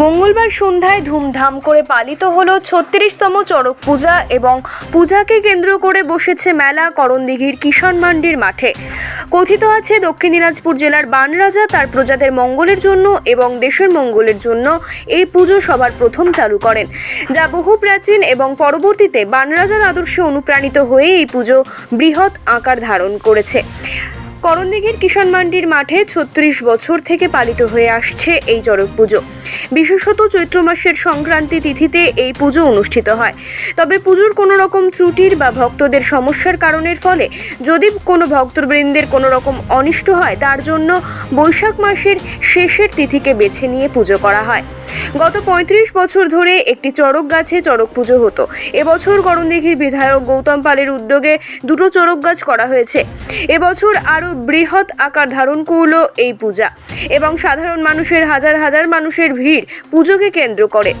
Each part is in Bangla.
মঙ্গলবার সন্ধ্যায় ধুমধাম করে পালিত হলো ছত্রিশতম চড়ক পূজা এবং পূজাকে কেন্দ্র করে বসেছে মেলা করণদিঘির কিষাণ মান্ডির মাঠে। কথিত আছে, দক্ষিণ দিনাজপুর জেলার বানরাজা তার প্রজাদের মঙ্গলের জন্য এবং দেশের মঙ্গলের জন্য এই পুজো সবার প্রথম চালু করেন, যা বহু প্রাচীন এবং পরবর্তীতে বানরাজার আদর্শে অনুপ্রাণিত হয়ে এই পুজো বৃহৎ আকার ধারণ করেছে। করণদিঘির কিষাণ মান্ডির মাঠে ছত্রিশ বছর থেকে পালিত হয়ে আসছে এই চড়ক পুজো। বিশেষত চৈত্র মাসের সংক্রান্তি তিথিতে এই পুজো অনুষ্ঠিত হয়। তবে পুজোর কোনো রকম ত্রুটির বা ভক্তদের সমস্যার কারণের ফলে যদি কোনো ভক্তবৃন্দের কোনো রকম অনিষ্ট হয়, তার জন্য বৈশাখ মাসের শেষের তিথিকে বেছে নিয়ে পুজো করা হয়। গত পঁয়ত্রিশ বছর ধরে একটি চড়ক গাছে চড়ক পুজো হতো। এবছর করণদিঘির বিধায়ক গৌতম পালের উদ্যোগে দুটো চড়ক গাছ করা হয়েছে। এবছর আরও বৃহৎ আকার ধারণ করল এই পূজা এবং সাধারণ মানুষের হাজার হাজার মানুষের ভিড় পুজোকে কেন্দ্র করে।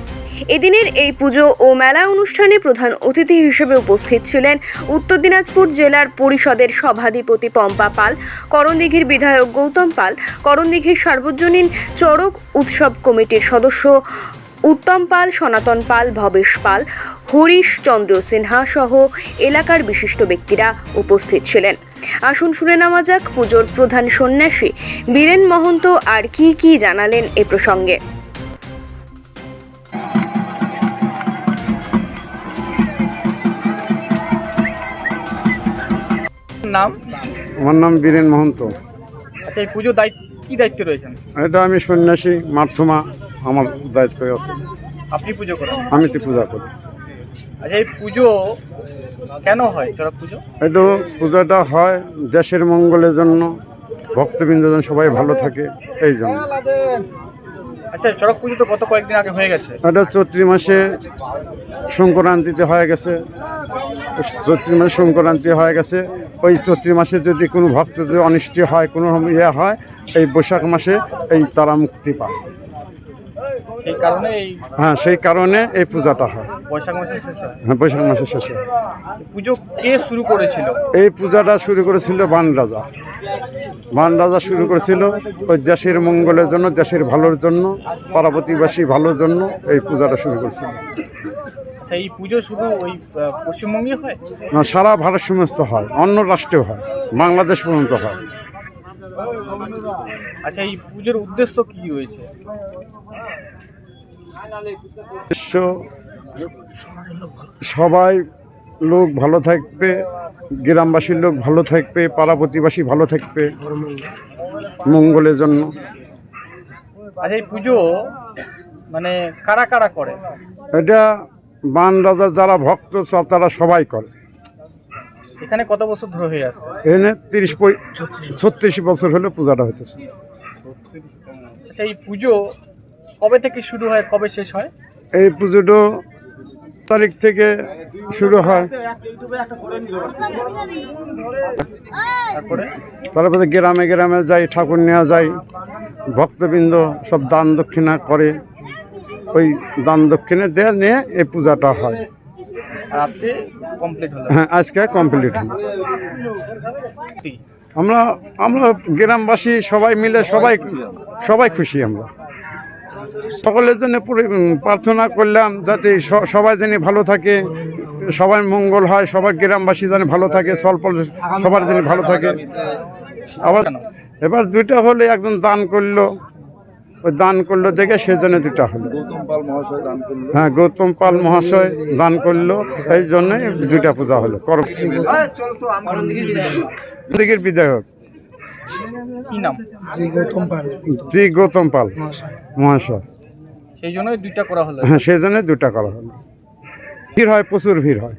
এদিনের এই পুজো ও মেলা অনুষ্ঠানে প্রধান অতিথি হিসেবে উপস্থিত ছিলেন উত্তর দিনাজপুর জেলার পরিষদের সভাধিপতি পম্পা পাল, করণদিঘির বিধায়ক গৌতম পাল, করণদিঘির সার্বজনীন চড়ক উৎসব কমিটির সদস্য উত্তম পাল, সনাতন পাল, ভবেশ পাল, হরিশ চন্দ্র সিনহা সহ এলাকার বিশিষ্ট ব্যক্তিরা উপস্থিত ছিলেন। আসুন শুনে নেওয়া যাক পুজোর প্রধান সন্ন্যাসী বীরেন মহন্ত আর কি কি জানালেন এ প্রসঙ্গে। নাম? আমার নাম বীরেন মহন্ত। আচ্ছা এই পুজোর দায়িত্ব কি দায়িত্বে রয়েছেন? এটা আমি সন্ন্যাসী মার্থমা আমার দায়িত্ব আছে। আপনি পুজো করেন? আমি তো পূজা করি। আচ্ছা এই পুজো কেন হয় চড়ক পুজো? এটা পূজাটা হয় দেশের মঙ্গলের জন্য ভক্তবৃন্দ যেন সবাই ভালো থাকে এই জন্য। আচ্ছা চড়ক পুজো তো গত কয়েকদিন আগে হয়ে গেছে? এটা চৈত্রি মাসে সংক্রান্তিতে হয়ে গেছে। চৈত্রি মাসে সংক্রান্তি হয়ে গেছে। ওই চৈত্রি মাসে যদি কোনো ভক্ত যদি অনিষ্টি হয় কোনো ইয়ে হয় এই বৈশাখ মাসে এই তারা মুক্তি পায়। সেই কারণে এই হ্যাঁ সেই কারণে এই পূজাটা হয়। বৈশাখ মাসের শেষ হ্যাঁ। বৈশাখ মাসের শেষে এই পুজো কে শুরু করেছিল? এই পূজাটা শুরু করেছিল বান রাজা। বান রাজা শুরু করেছিল ওই দেশের মঙ্গলের জন্য দেশের ভালোর জন্য পার্বতীবাসী ভালোর জন্য এই পূজাটা শুরু করেছিল। এই পুজো শুধু ওই পশ্চিমবঙ্গে হয়? না সারা ভারত সমস্ত হয় অন্য রাষ্ট্রেও হয় বাংলাদেশ পর্যন্ত হয়। আচ্ছা এই পুজোর উদ্দেশ্য কি রয়েছে বিশ্ব সবাই লোক ভালো থাকবে গ্রামবাসীর লোক ভালো থাকবে পাড়া প্রতিবাসী ভালো থাকবে মঙ্গলের জন্য। আচ্ছা এই পুজো মানে কারা কারা করে? এটা বান রাজার যারা ভক্ত তারা সবাই করে। এখানে কত বছর ধরে হয়ে আছে? এনে তিরিশ ছত্রিশ বছর হলে পূজাটা হইতেছে। আচ্ছা এই পুজো কবে থেকে শুরু হয় কবে শেষ হয়? এই পুজোটা তারিখ থেকে শুরু হয়। তারপরে তারপরে গ্রামে গ্রামে যাই ঠাকুর নেওয়া যায় ভক্তবৃন্দ সব দান দক্ষিণা করে। ওই দান দক্ষিণে দেয়া নিয়ে এই পূজাটা হয়। আর আজকে কমপ্লিট হলো। হ্যাঁ আজকে কমপ্লিট হয় আমরা আমরা গ্রামবাসী সবাই মিলে সবাই সবাই খুশি আমরা। সকলের জন্য প্রার্থনা করলাম যাতে সবাই যেন ভালো থাকে সবাই মঙ্গল হয় সবাই গ্রামবাসী যেন ভালো থাকে স্বল্প সবার যেন ভালো থাকে। আবার এবার দুইটা হলে একজন দান করল। ওই দান করল দেখে সেজন্য দুটা হলো। হ্যাঁ গৌতম পাল মহাশয় দান করল এই জন্যই দুটা পূজা হলো। করণদিঘির বিধায়ক কি জি গৌতম পাল মহাশয়। সেই জন্যই দুইটা করা হলো। হ্যাঁ সেই জন্য দুটা করা হলো। ভিড় হয় প্রচুর ভিড় হয়।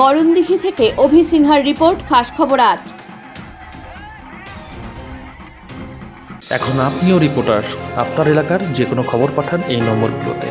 করণদিঘি থেকে অভি সিনহার রিপোর্ট, খাস খবর আট এখন আপনিও রিপোর্টার, আপনার এলাকার যে কোনো খবর পাঠান এই নম্বরগুলোতে।